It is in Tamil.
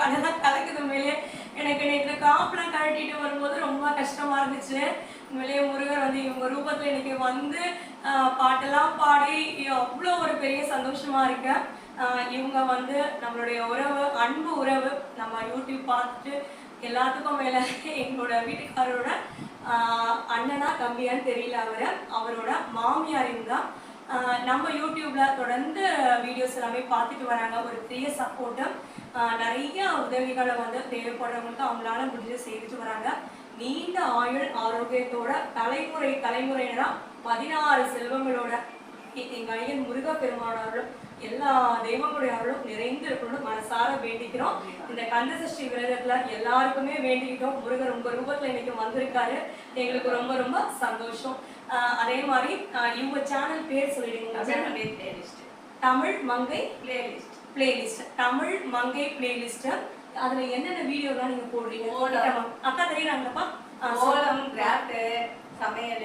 கண்ணெல்லாம் கலக்குது உண்மையிலே எனக்கு நேற்று காப்பெலாம் கழட்டிட்டு வரும்போது ரொம்ப கஷ்டமாக இருந்துச்சு. உண்மையிலேயே முருகர் வந்து இவங்க ரூபத்தில் எனக்கு வந்து பாட்டெல்லாம் பாடி அவ்வளோ ஒரு பெரிய சந்தோஷமாக இருக்கேன் இவங்க வந்து நம்மளுடைய உறவு அன்பு உறவு நம்ம யூடியூப் பார்த்துட்டு எல்லாத்துக்கும் மேலே எங்களோட வீட்டுக்காரரோட அண்ணனா தம்பியான்னு தெரியல அவர். அவரோட மாமியாரையும் தான் நம்ம யூடியூப்ல தொடர்ந்து வீடியோஸ் எல்லாமே பார்த்துட்டு வராங்க. ஒரு பெரிய சப்போர்ட்டு நிறைய உதவிகளை வந்து தேவைப்படுறவங்களுக்கு அவங்களால முடிஞ்சு செய்துட்டு வராங்க. நீண்ட ஆயுள் ஆரோக்கியத்தோட தலைமுறை தலைமுறையினரா பதினாறு செல்வங்களோட எங்கள் ஐயன் முருகப்பெருமானாரும் எல்லா தெய்வங்களுடைய அருளும் நிறைந்து இருக்கணும்னு மனசார வேண்டிக்கிறோம். இந்த கந்த சஷ்டி விரதத்துல எல்லாருக்குமே வேண்டிக்கிட்டோம். முருகர் உங்க ரூபத்துல இன்னைக்கு வந்திருக்காரு. எங்களுக்கு ரொம்ப ரொம்ப சந்தோஷம். அதே மாதிரி இவங்க சேனல் பேர் சொல்லிடுங்க. தமிழ் மங்கை பிளேலிஸ்ட் பிளேலிஸ்ட் தமிழ் மங்கை பிளேலிஸ்ட் அதுல என்னென்ன வீடியோலாம் நீங்க போடுறீங்க? ஓலம். அக்கா தெரியுறாங்கப்பா கோலம் கிராஃப்ட் சமையல்